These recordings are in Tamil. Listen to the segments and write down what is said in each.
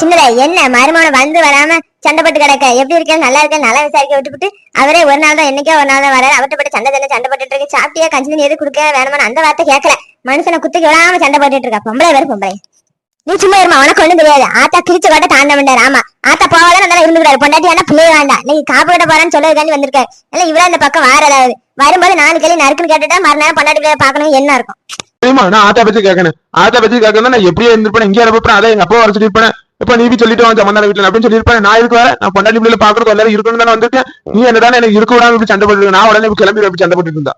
சின்னதா என்ன மருமகன் வந்து வராம சண்டை போட்டு கிடக்க? எப்படி இருக்க? நல்லா இருக்க? நல்லா விசாரிக்க விட்டுவிட்டு அவரே ஒரு நாள் தான் என்னைக்கே ஒரு நாள் தான் வராரு. அவர்கிட்ட போட்டு சண்டை சண்டை சண்டை போட்டுட்டு இருக்கு. சாப்பிட்டியா? கஞ்சி தண்ணி எது கொடுக்க வேணுமான அந்த வார்த்தை கேட்கல. மனுஷனை குத்துக்கு விடாம சண்டை போட்டுட்டு இருக்கா? பொம்பளை வேற பொம்பளை. நீ சும்மா இருமா உனக்கு ஒண்ணும் தெரியாது. ஆத்தா கிழிச்ச வாட்ட தாண்ட வேண்டாரு ஆமா. ஆத்தா போவாதான் நல்லா இருந்துக்கிறாரு பொண்டாட்டி ஆனா பிள்ளைய வேண்டாம். நீ காப்பு கட்ட போறான்னு சொல்லதுக்காண்டி வந்திருக்காரு. இல்ல இவ்வளவு இந்த பக்கம் வார ஏதாவது வரும்போது நாலு கேள்வி நறுக்குன்னு கேட்டுட்டா மறுநாள் பொண்டாட்டி பாக்கணும் என்ன இருக்கும்? நான் ஆத்தா பத்தி கேட்கணும். ஆத்தா பத்தி கேட்கணும் நான் எப்படியே இருந்திருப்பேன் இங்கே இருப்பேன் அதை எங்க அப்பா வரைச்சிட்டு இருப்பேன் இப்ப நீ சொல்லிட்டு வந்து சம்பந்தான வீட்டுல. அப்படின்னு சொல்லியிருப்பேன். நான் இருக்க வர? நான் பொண்டாட்டி பிள்ளைல பாக்குறது எல்லாரும் இருக்கணும் தானே வந்திருக்கேன். நீ என்னதான் எனக்கு இருக்க விடாம இப்படி சண்டை போட்டு நான் உடனே கிளம்பி இப்படி சண்டை போட்டு இருந்தா.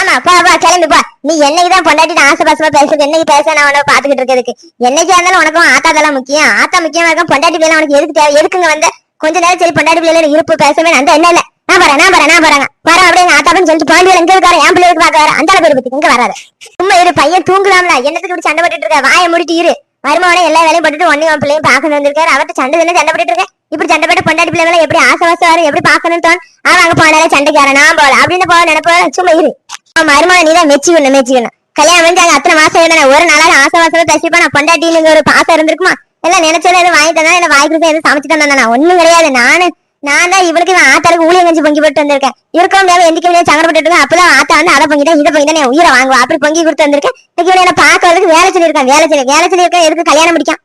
ஆமா பா போ கிளம்பி பா. நீ என்னைக்குதான் பொண்டாட்டி ஆசை பாசமா பேசுறது என்னைக்கு பேச நான் உனக்கு பாத்துக்கிட்டு இருக்கிறதுக்கு. என்னைக்கா இருந்தாலும் உனக்கும் ஆத்தா தான் முக்கியம். ஆத்தா முக்கியமா இருக்கும் பொண்டாட்டி பிள்ளை உனக்கு எதுக்கு தேவை? எதுக்குங்க வந்த? கொஞ்ச நேரம் சரி பொண்டாட்டி பிள்ளைல இருப்பு பேசவே அந்த என்ன இல்ல. நான் வரேன் நான் வரேன் நான் வரேன் வரேன் அப்படியே எங்க ஆத்தாப்பன்னு சொல்லிட்டு பாண்டியல் எங்க இருக்காரு? என் பிள்ளைக்கு பாக்க வர? அந்த பேர் பத்தி இங்க வராது. சும்மா இரு பையன் தூங்கலாம்ல என்னத்துக்கு இப்படி சண்டை போட்டுட்டு இருக்க? வாயை முடிட்டு இரு. மருமகனே எல்லா வேலையும் போட்டுட்டு ஒன்னே உன் பிள்ளையும் பாக்கணும் வந்திருக்காரு. அவர்கிட்ட சண்டை தானே சண்டை போட்டுட்டு இப்படி சண்டை போட்டு பொண்டாட்டி பிள்ளைகளை எப்படி ஆசவாசம் வரும் எப்படி பாக்கணும்னு தோணும்? அவன் அங்க போனாலே சண்டைக்காரன். நான் போல அப்படின்னு போக நினைப்ப சும்மா இரு. அவன் மருமகன் நீ தான் மெச்சிக்கணும் மெச்சிக்கணும் கல்யாணம் வந்து அங்க அத்தனை மாசம் இருந்தா ஒரு நாளாக ஆசவாசமா பேசிப்பா நான் பொண்டாட்டின்னு ஒரு பாசம் இருந்திருக்குமா? எல்லாம் நினைச்சதை எதுவும் வாங்கி தந்தா என்ன வாய்க்கு எதுவும் சமைச்சு தந்தா நான் ஒண்ணும் கிடையாது. நானு நான் தான் இவளுக்கு இவன் ஆத்தாளுக்கு ஊழியம் கஞ்சி பொங்கி போட்டு வந்திருக்கேன். இருக்க முடியாம எந்திக்க முடியாது சங்கடப்பட்டு இருக்கேன் அப்பெல்லாம் ஆத்தா வந்து அதை பொங்கிட்டேன் இதை பொங்கிட்டேன் என் உயிரை வாங்குவா. அப்படி பொங்கி கொடுத்து வந்திருக்கேன். இன்னைக்கு என்ன பாக்குறதுக்கு வேலை சொல்லியிருக்கான் வேலை சொல்லி வேலை சொல்லியிருக்கேன். எதுக்கு கல்யாணம் முடிக்கும்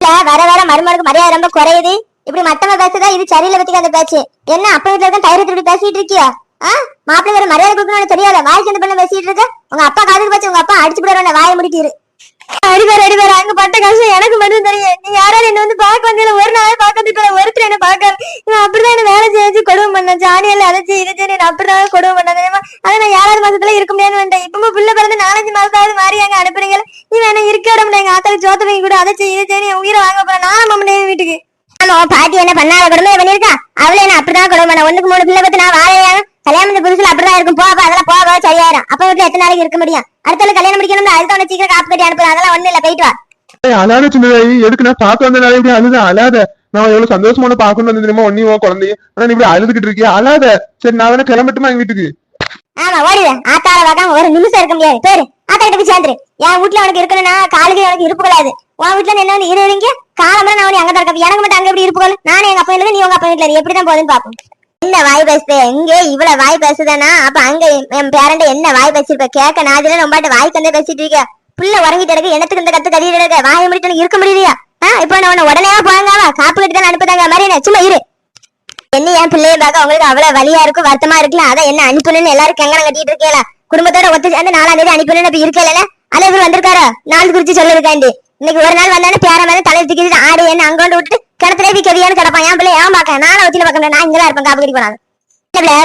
இல்ல வர வர மருமகளுக்கு மரியாதை ரொம்ப குறையுது. இப்படி மத்தவங்க பேசுதா? இது சரியில்லை பத்தி அந்த பேச்சு. என்ன அப்ப வீட்டுல இருக்க தயிர் திருப்பி பேசிட்டு இருக்கியா? ஆஹ் மாப்பிள்ளை வேற மரியாதை கொடுக்கணும்னு தெரியாத? வாய் சேர்ந்து பண்ண பேசிட்டு இருக்க? உங்க அப்பா காதுக்கு பேச்சு உங்க அப்பா அடிச்சு போடுற வாயை முடிக்கிரு அடிவார் அடிவார் அங்க பட்ட கஷ்டம் எனக்கு மட்டும் தெரியும். நீ யாராவது என்ன வந்து பார்க்க வந்ததுல ஒரு நாள் பார்க்க வந்துட்டு ஒருத்தர் என்ன பாக்க இவன் அப்படிதான் என்ன வேலை செஞ்சு கொடுமை பண்ண ஜானியல்ல அழைச்சி இதை சரி அப்படிதான் கொடுமை பண்ண தெரியுமா? அதை நான் ஏழாவது மாசத்துல இருக்க முடியாதுன்னு வந்தேன் இப்ப பிள்ளை பிறந்து நாலஞ்சு மாசத்தாவது மாறி அங்க அனுப்புறீங்க நீ என்ன இருக்க விட முடியாது எங்க ஆத்தால சோத்த வாங்கி கூட அதை செய்ய சரி என் உயிரை வாங்க போறேன் நானும் போக வீட்டுக்கு. ஆமா பாட்டி என்ன பண்ணாத கொடுமை பண்ணிருக்கா அவளே என்ன அப்படிதான் கொடுமை பண்ண? ஒண்ணுக்கு மூணு பிள்ளை பத்தி நான் வாழ கல்யாணம் பண்ண புதுசுல அப்படிதான் இருக்கும். போவா அதெல்லாம் போவா சரியாயிரும். அப்ப வீட்டுல எத்தனை நாளைக்கு இருக்க முடியும்? அடுத்த நாள் கல்யாணம் முடிக்கணும் அதுக்கு உனக்கு சீக்கிரம் காப்பு கட்டி அனுப்புறது அதெல்லாம் ஒண்ணு இல்ல போயிட்டு வா. அழாத சின்னதாயி எதுக்கு நான் பார்க்க வந்தனால இப்படி அழுத அழாத. நான் எவ்வளவு சந்தோஷமா உன்னை பார்க்கணும் வந்து தெரியுமா? ஒன்னையும் உன் ஆனா இப்படி அழுதுகிட்டு இருக்கியா? அழாத. சரி நான் வேணா கிளம்பட்டுமா எங்க வீட்டுக்கு? ஆமா ஓடிடு ஆத்தால பார்க்காம ஒரு நிமிஷம் இருக்க முடியாது. பேரு. ஆத்தா கிட்ட போய் சேர்ந்துரு. என் வீட்டுல உனக்கு இருக்கணும்னா காலுக்கு உனக்கு இருப்பு கூடாது உன் வீட்டுல என்ன வந்து இருங்க காலம்பரம் நான் அங்க தான் இருக்க எனக்கு மட்டும் அங்க எப்படி இருப்பு நானே எங்க அப்பா வீட்டுல நீ உங்க அப்பா வீட்டுல இரு. எப்படிதான் போகுதுன்னு பாப்போம் என்ன வாய் பேசுது? எங்க இவ்வளவு வாய் பேசுதானா? அப்ப அங்க என் பேரண்ட என்ன வாய் பேசிருப்ப கேட்க நான் அதுல ரொம்ப வாய்க்கு வந்து பேசிட்டு இருக்க. புள்ள உறங்கிட்டு இருக்கு எனக்கு இந்த கத்து கட்டிட்டு இருக்க வாயை முடிட்டு இருக்க முடியலையா? ஆ இப்போ நான் உன்னை உடனே போங்காவா? காப்பு கட்டி தான் அனுப்புதாங்க மாதிரி சும்மா இரு. என்ன என் பிள்ளைய பார்க்க உங்களுக்கு அவ்வளவு வழியா இருக்கும் வருத்தமா இருக்குல்ல? அதான் என்ன அனுப்பணும்னு எல்லாரும் கங்கணம் கட்டிட்டு இருக்கேல குடும்பத்தோட ஒத்து சேர்ந்து நாலாம் தேதி அனுப்பணும்னு இப்ப இருக்கல அலை இவர் வந்திருக்காரா? நாள் குறிச்சு சொல்லிருக்காண்டி இன்னைக்கு ஒரு நாள் வந்தானே பேர மேல தலை தூக்கிட்டு ஆடு என்ன அங்கோண்டு விட்டு கிணத்துல விக்கறியான்னு கிடப்பான். என் பிள்ளை ஏன் பார்க்க? நானும் வச்சுல பார்க்கணும் நான் இங்கதான் இருப்பேன். காப்பு கடி போனாங்க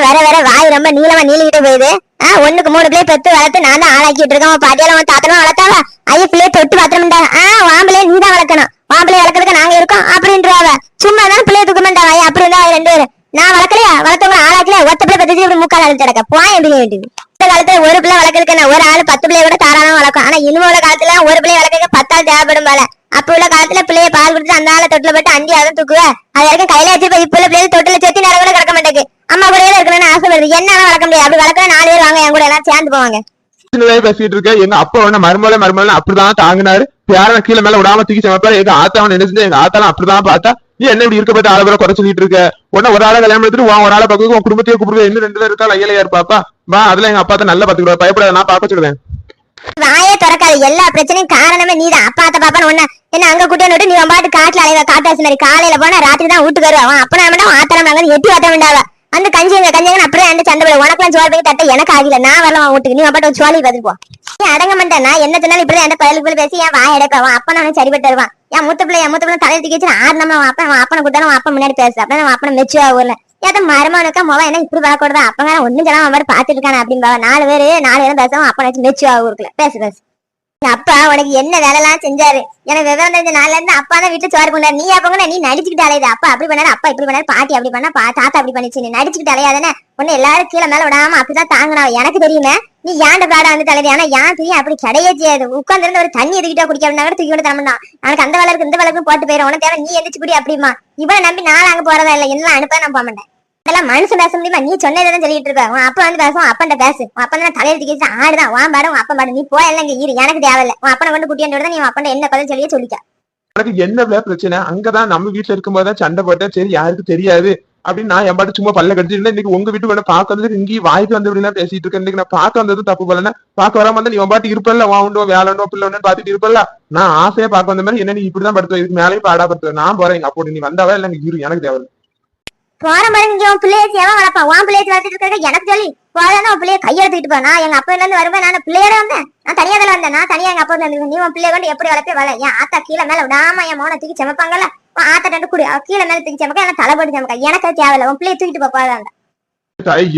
வர வர வாய் ரொம்ப நீளமா நீளிக்கிட்டு போகுது ஆஹ் ஒண்ணுக்கு மூணு பிள்ளை பெத்து வளர்த்து நான் தான் ஆளாக்கிட்டு இருக்கேன். உன் பாட்டியால உன் தாத்தனும் வளர்த்தாவா? ஐய பிள்ளைய தொட்டு பாத்திரம்டா ஆஹ் வாம்பிளைய நீ தான் வளர்க்கணும். வாம்பிளைய வளர்க்கறதுக்கு நாங்க இருக்கோம் அப்படின்றாவ. சும்மா தான் பிள்ளைய தூக்க வாய் ஐயா அப்படி இருந்தா ரெண்டு பேரும். நான் வளர்க்கலையா? வளர்த்தவங்க ஆளாக்கல ஒத்த பிள்ளை பத்தி இப்படி முக்கால் அழைச்சு கிடக்க. போய் எப்படி வேண்டியது இந்த காலத்துல ஒரு பிள்ளை வளர்க்கறதுக்கு என்ன? ஒரு ஆள் பத்து பிள்ளைய கூட தாராளமா வளர்க்கும். ஆனா இனிமே உள்ள காலத்துல ஒரு பிள்ளை வளர்க்க பத்தாள் தேவைப்படும் போல. அப்ப உள்ள காலத்துல பிள்ளைய பால் கொடுத்து அந்த ஆள தொட்டில போட்டு அண்டி அதை தூக்குவ? அது வரைக்கும் கையில வச்சிருப்ப இப்ப உள்ள பிள்ளைகள் தொட்டில செத்தி நேரம் கூட கிடக்க மாட்டேங்குது. அம்மா கூட இருக்கணும்னு ஆசைப்படுது என்னால வளர்க்க முடியாது? அப்படி வளர்க்க நாலு பேர் வாங்க என் கூட எல்லாம் சேர்ந்து போவாங்க. சின்னதாயி பேசிட்டு இருக்க எங்க அப்பா வேணா மருமலை மருமலை அப்படிதான் தாங்கினாரு. பேரனை கீழே மேல விடாம தூக்கி சமைப்பாரு. எங்க ஆத்தாவன் என்ன செஞ்சு எங்க ஆத்தாலாம் அப்படிதான் பார்த்தா நீ என்ன இப்படி இருக்க பார்த்து ஆளை குறை சொல்லிட்டு இருக்க? உடனே ஒரு ஆளை கல்யாணம் எடுத்துட்டு உன் ஒரு ஆளை பார்க்க உன் குடும்பத்தையே கூப்பிடுவேன். இன்னும் ரெண்டு பேர் இருக்கா ஐயலையா இருப்பாப்பா? வா அதுல எங்க அப்பா தான் நல்லா பாத்துக்கிடுவா பயப்படாத நான் பார்க்க சொல்லுவேன். வாயே திறக்காது. எல்லா பிரச்சனையும் காரணமே நீதான். அப்பா அத்த பாப்பான்னு ஒண்ணு. என்ன அங்க கூட்டிட்டு வந்துட்டு நீ பாட்டு காட்டுல அலைவ காட்டாசி மாதிரி காலையில போனா ராத்திரி தான் வீட்டுக்கு வருவான் அவன் அப்பனா மட்டும் ஆத்தரம் நாங்க எட்டி வாத்த வேண்டாவ. அந்த கஞ்சி எங்க கஞ்சிங்க அப்படியே அந்த சண்டை போய் உனக்குலாம் சோறு போய் தட்ட எனக்கு ஆகல நான் வரல வீட்டுக்கு. நீ பாட்டு சோழி பதில் போ. நீ அடங்க மாட்டேன்னா என்ன சொன்னாலும் இப்படி அந்த பயலுக்கு பேசி என் வாய் எடுக்க. அப்ப நான் சரிபட்டு வருவான். என் மூத்த பிள்ளை என் மூத்த பிள்ளை தலையை தூக்கி வச்சு ஆறு நம்ம அப்பா அவன் அப்பனை கொடுத்தாலும் அப்ப அப்பா முன்னாடி பேசுறேன். அப்ப அவன் அப்பனை மெச்சுவா ஊர்ல. ஏதோ மருமனுக்கா முகம் என்ன இப்படி பார்க்கக்கூடாது அப்பங்க ஒண்ணும் சொல்லாம அவன் பாத்துட்டு இருக்கானே அப்படின்னு நாலு பேரு நாலு பேரும் பேசுவோம் அப்பனை வச்சு மெச்சுவா ஊருக்குள்ள. பேசு பேசு. அப்பா உனக்கு என்ன வேலைலாம் செஞ்சாரு? எனக்கு விவரம் தெரிஞ்ச நாள்ல இருந்து அப்பா தான் வீட்டு சோறு கொண்டாரு நீ அப்பங்க நீ நடிச்சுக்கிட்டு அலையுது. அப்பா அப்படி பண்ணாரு அப்பா இப்படி பண்ணாரு பாட்டி அப்படி பண்ணா பா தாத்தா அப்படி பண்ணிச்சு. நீ நடிச்சுக்கிட்டு அலையாதானே. உன்னை எல்லாரும் கீழே மேல விடாம அப்படிதான் தாங்கினாவ எனக்கு தெரியுமே நீ ஏன்ட பிராட வந்து தலைது ஆனா ஏன் தெரியும் அப்படி கிடையே செய்யாது. உட்கார்ந்து இருந்து ஒரு தண்ணி எதுக்கிட்டா குடிக்க கூட தூக்கி விட்டு தரமாட்டா எனக்கு அந்த வளருக்கு இந்த வளருக்கு போட்டு போயிடும் உனக்கு தேவை நீ எந்திரிச்சு குடி அப்படிமா இவனை நம்பி நான் அங்க போறதா இல்ல. என்ன அனுப்ப நான் போக மாட்டேன். இதெல்லாம் மனுஷன் பேச முடியுமா? நீ சொன்னதான் சொல்லிட்டு இருக்க உன் அப்பா வந்து பேசும் அப்பன்ட்ட பேசு. உன் அப்பா தான் தலையில தூக்கி ஆடுதான். வான் பாடு உன் அப்பா பாடு. நீ போய் எல்லாம் இங்க இரு. எனக்கு தேவையில்ல. உன் அப்பனை கொண்டு குட்டியாண்டு நீ உன் அப்பன்ட்ட என்ன பதில் சொல்லியே சொல்லிக்க. எனக்கு என்ன பிரச்சனை? அங்கதான் நம்ம வீட்டுல இருக்கும்போதுதான் சண்டை போட்டேன் சரி யாருக்கு தெரியாது அப்படின்னு நான் என் பாட்டு சும்மா பல்ல கடிச்சிட்டு இன்னைக்கு உங்க வீட்டுக்கு வேணா பார்க்க வந்து இங்கேயும் வாய்க்கு வந்து அப்படின்னா பேசிட்டு இருக்கேன். இன்னைக்கு நான் பார்க்க வந்தது தப்பு பண்ணல பார்க்க வராம வந்து நீ பாட்டு இருப்பல்ல? வா உண்டோ வேலை உண்டோ பிள்ளை உண்டோ பாத்துட்டு இருப்பல்ல? நான் ஆசையா பார்க்க வந்த மாதிரி என்ன நீ இப்படிதான் படுத்துவ? இதுக்கு மேலேயும் பாடா படுத்துவேன் நான் போறேன். அப்போ நீ வந்தாவே? இல்ல நீ இரு. எனக்கு தேவை போற பாருங்க இங்க உன் பிள்ளைய எவன் வளர்ப்பான். உன் பிள்ளைய வளர்த்துட்டு இருக்க எனக்கு சொல்லி போதான் உன் பிள்ளைய கையெழுத்துட்டு போ நான் எங்க அப்பா இருந்து வருவேன். நான் பிள்ளையோட வந்தேன். நான் தனியா தான் வந்தேன். நான் தனியா எங்க அப்பா இருந்து நீ உன் பிள்ளைய கொண்டு எப்படி வளர்ப்பே வள? என் ஆத்தா கீழே மேல விடாம என் மோனை தூக்கி சமைப்பாங்கல்ல? உன் ஆத்தா ரெண்டு குடி. கீழே மேல தூக்கி சமைக்க எனக்கு தலை போட்டு சமைக்க. எனக்கு தேவையில்ல. உன் பிள்ளைய தூக்கிட்டு போ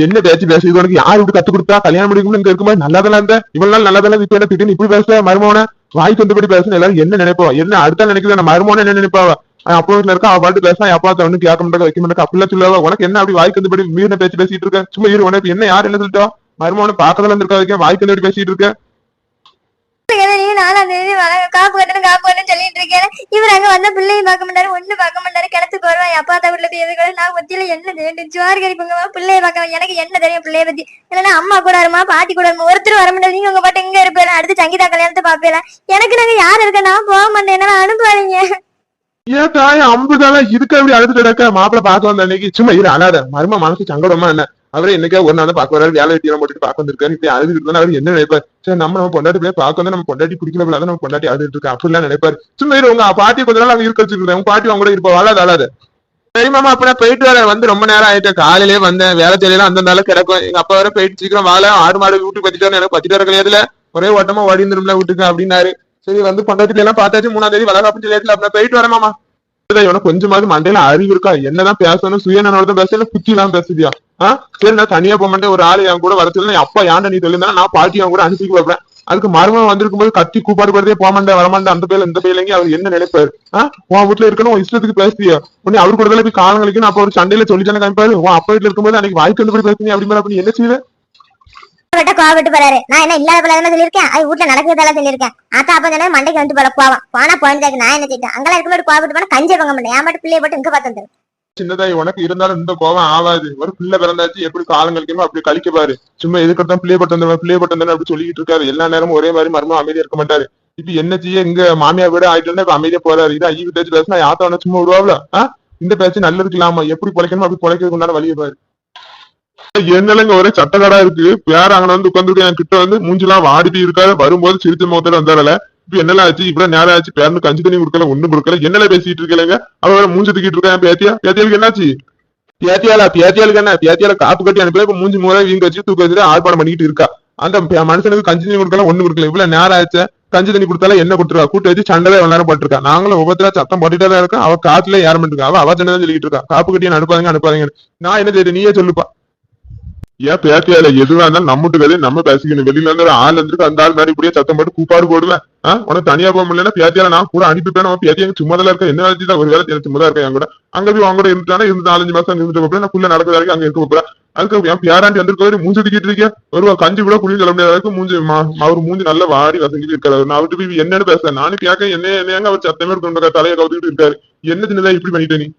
என்ன பேச்சு பேசுறது உனக்கு யார் விட்டு கத்து கொடுத்தா? கல்யாணம் முடிக்கும் இங்க இருக்கும்போது நல்லதெல்லாம் இருந்த? இவ்வளவு நல்லதெல்லாம் இப்ப என்ன திடீர்னு இப்படி பேசுற மருமோன வாய்க்கு வந்தபடி பேசணும் எல்லாரும் என்ன நினைப்போம் என்ன அடுத்த நினைக்கிறது நம்ம மருமோன என்ன நினைப்பாவா அப்பா வீட்டுல இருக்கா? அவ பாட்டு பேசலாம் அப்பா ஒண்ணு கேட்க மாட்டாங்க வைக்க மாட்டாங்க அப்படிலாம் சொல்லுவா உனக்கு என்ன அப்படி வாய்க்கு வந்தபடி மீறின பேச்சு பேசிட்டு இருக்க? சும்மா இரு உனக்கு என்ன யார் என்ன சொல்லிட்டா? மருமோன பாக்கறதுல இருந்திருக்கா வைக்க? வாய்க்கு வந்தபடி பேசிட்டு இருக்க? நாலாம் தேதி காப்பு கட்டணும் காப்பு கட்டணும் சொல்லிட்டு இருக்கேன். இவர் அங்க வந்த பிள்ளையும் பார்க்க மாட்டாரு ஒண்ணு பார்க்க மாட்டாரு. கிணத்துக்கு வருவான். அப்பா தான் வீட்டுல போய் எதுக்கு நான் பத்தியில என்ன தெரியும் சுவார் கறி பிள்ளையை பிள்ளைய பார்க்க எனக்கு என்ன தெரியும் பிள்ளைய பத்தி? இல்லைன்னா அம்மா கூட வருமா பாட்டி கூட வருமா? ஒருத்தர் வர மாட்டாரு. நீங்க உங்க பாட்டு எங்க இருப்பேன். அடுத்து சங்கீதா கல்யாணத்தை பாப்பேல எனக்கு நாங்க யார் இருக்க? நான் போக மாட்டேன். என்ன அனுப்புவாதீங்க. ஏன் தாய் அம்புதால இதுக்கு அப்படி அழுதுட்டு கிடக்க மாப்பிள்ள பார்க்க வந்த அன்னைக்கு சும்மா இரு அழாத. மரும மனசு சங்கடமா என்ன? அவரே என்னைக்கா ஒரு நாள் பார்க்க வராரு வேலை வெட்டியெல்லாம் போட்டுட்டு பார்க்க வந்திருக்காரு. இப்படி அழுதுட்டு இருந்தா அவர் என்ன நினைப்பார்? சரி நம்ம நம்ம பொண்டாட்டி போய் பார்க்க வந்து நம்ம பொண்டாட்டி பிடிக்கல போல நம்ம பொண்டாட்டி அழுதுட்டு இருக்கா அப்படிலாம் நினைப்பாரு. சும்மா இரு உங்க பாட்டி கொஞ்ச நாள் அவங்க இருக்க வச்சிருக்கேன் உங்க பாட்டி அவங்க கூட இருப்பா வாழாத அழாத சரி மாமா அப்படின்னா போயிட்டு வர வந்து ரொம்ப நேரம் ஆயிட்டு காலையிலே வந்தேன் வேலை தெரியல அந்த நாள் கிடக்கும். எங்க அப்பா வர போயிட்டு சீக்கிரம் வாழ ஆடு மாடு வீட்டுக்கு பத்திட்டு வரணும் எனக்கு பத்திட்டு வர கிடையாதுல ஒரே ஓட்டமா ஓடி இருந்துரும்ல வீட்டுக்கு அப்படின்னாரு. சரி வந்து பொண்டாட்டி எல்லாம் பார்த்தாச்சு மூணாம் தேதி வளர அப்படின்னு சொல்லி போயிட்டு வரேன் மாமா. இவனை இவனுக்கு கொஞ்சமாவது மண்டையில அறிவு இருக்கா? என்னதான் பேசணும் சுயநலோட பேசல குச்சி எல்லாம் பேசுதியா ஆஹ் சரி நான் தனியா போக மாட்டேன் ஒரு ஆள் என் கூட வர சொல்லி என் அப்பா ஏன்டா நீ சொல்லியிருந்தா நான் பாட்டி அவன் கூட அனுப்பி வைப்பேன். அதுக்கு மருமகன் வந்திருக்கும் போது கத்தி கூப்பாடு படுத்தே போக மாட்டேன் வரமாட்டேன். அந்த பேர்ல இந்த பேர்லங்க அவர் என்ன நினைப்பாரு ஆஹ் உன் வீட்டுல இருக்கணும் உன் இஷ்டத்துக்கு பேசுதியா உன்னை அவர் கூட போய் காலம் அப்ப ஒரு சண்டையில சொல்லிட்டானே காமிப்பாரு உன் அப்பா வீட்டுல இருக்கும்போது அன்னைக்கு வாய்க்கு வந்து பேசுனீங்க அப்படி மேல அப்படி என்ன செய்வேன் விட்ட கோவப்பட்டு போறாரு. நான் என்ன இல்லாத போல சொல்லியிருக்கேன்? அது வீட்டுல நடக்கிறதெல்லாம் சொல்லியிருக்கேன். ஆத்தா அப்பா சொன்னா மண்டைக்கு வந்து போல போவான். போனா போனதுக்கு நான் என்ன செய்யட்டேன் அங்கெல்லாம் இருக்கும்போது கோவப்பட்டு போனா கஞ்சி வாங்க மாட்டேன். ஏன் மட்டும் பிள்ளைய போட்டு இங்க பார்த்து சின்னதாய் உனக்கு இருந்தாலும் இந்த கோவம் ஆகாது. ஒரு பிள்ளை பிறந்தாச்சு எப்படி காலம் அப்படி கழிக்க பாரு சும்மா எதுக்கு பிள்ளை பட்டு வந்தவன் பிள்ளை பட்டு வந்தவன் அப்படி சொல்லிட்டு இருக்காரு. எல்லா நேரமும் ஒரே மாதிரி மர்மம் அமைதியா இருக்க மாட்டாரு. இப்ப என்ன செய்ய? இங்க மாமியார் வீடு ஆயிட்டு இப்ப அமைதியா போறாரு. இதான் ஈவி பேச்சு பேசினா யாத்தவன சும்மா விடுவாப்ல? இந்த பேச்சு நல்ல இருக்கலாமா எப்படி பிழைக்கணுமோ அப்படி பிழைக்கிறதுக்கு உண்டான வழியை பாரு. என்னலங்க ஒரே சட்டக்கடா இருக்கு. பேர அங்க வந்து உட்காந்துருக்கு என் கிட்ட வந்து மூஞ்சிலாம் வாடிட்டு இருக்காரு. வரும்போது சிரிச்ச முகத்தோட வந்தாரல. இப்ப என்னலாம் ஆச்சு? இவ்வளவு நேரம் ஆச்சு. பேருந்து கஞ்சி தண்ணி கொடுக்கல ஒண்ணும் கொடுக்கல. என்னல பேசிட்டு இருக்கலங்க அவன் வேற மூஞ்சி தூக்கிட்டு இருக்கான். பேத்தியா? பேத்தியாளுக்கு என்னாச்சு? பேத்தியாலா பேத்தியாளுக்கு என்ன? பேத்தியால காப்பு கட்டி அனுப்பி இப்ப மூஞ்சி மூலம் வீங்க வச்சு தூக்க வச்சுட்டு ஆர்ப்பாடம் பண்ணிட்டு இருக்கா. அந்த மனுஷனுக்கு கஞ்சி தண்ணி கொடுக்கல ஒண்ணு கொடுக்கல. இவ்வளவு நேரம் ஆச்சு. கஞ்சி தண்ணி கொடுத்தாலும் என்ன கொடுத்துருக்கா கூட்டு வச்சு சண்டை விளையாட நேரம் நாங்களும் ஒவ்வொருத்தரா சத்தம் போட்டுட்டே தான் இருக்கோம். அவ காட்டுல ஏற மாட்டிருக்கா அவ அவ சண்டை தான் சொல்லிட்டு இருக்கா? காப்பு கட்டி அனுப்பாதீங்க அனுப்பாதீங்க நான் என்ன செய்யுது நீயே சொல்லுப்பா. ஏன் பேத்தியால எதுவா இருந்தாலும் நம்மட்டு கதையை நம்ம பேசிக்கணும். வெளியில இருந்து ஒரு ஆள் இருந்திருக்கு அந்த ஆள் மாதிரி இப்படியே சத்தம் போட்டு கூப்பாடு போடுவேன். ஆஹ் உனக்கு தனியா போக முடியல பேத்தியால நான் கூட அனுப்பிப்பேன் அவன் பேத்தியா சும்மா இருக்க? என்ன வேலை ஒரு வேலை எனக்கு சும்மா இருக்கேன் என் கூட. அங்க போய் அவங்க கூட இருந்தாலும் இருந்து நாலஞ்சு மாசம் இருந்துட்டு போறேன். நான் புள்ள நடக்கிற வரைக்கும் அங்க இருக்க போறேன். அதுக்கு என் பேராண்டி வந்திருக்க மூஞ்சி தூக்கிட்டு இருக்கேன் ஒரு கஞ்சி கூட குளிர் சொல்ல முடியாத அளவுக்கு மூஞ்சி மா- அவர் மூஞ்சி நல்லா வாடி வசங்கிட்டு இருக்காரு. நான் அவர்கிட்ட போய் என்னன்னு பேசுறேன். நானும் கேட்க என்ன என்னங்க அவர் சத்தமே இருக்க தலையை கவுத்துக்கிட்டு இருக்காரு. என்ன சின்னதா இப்படி பண்ணிட்டேன் நீ?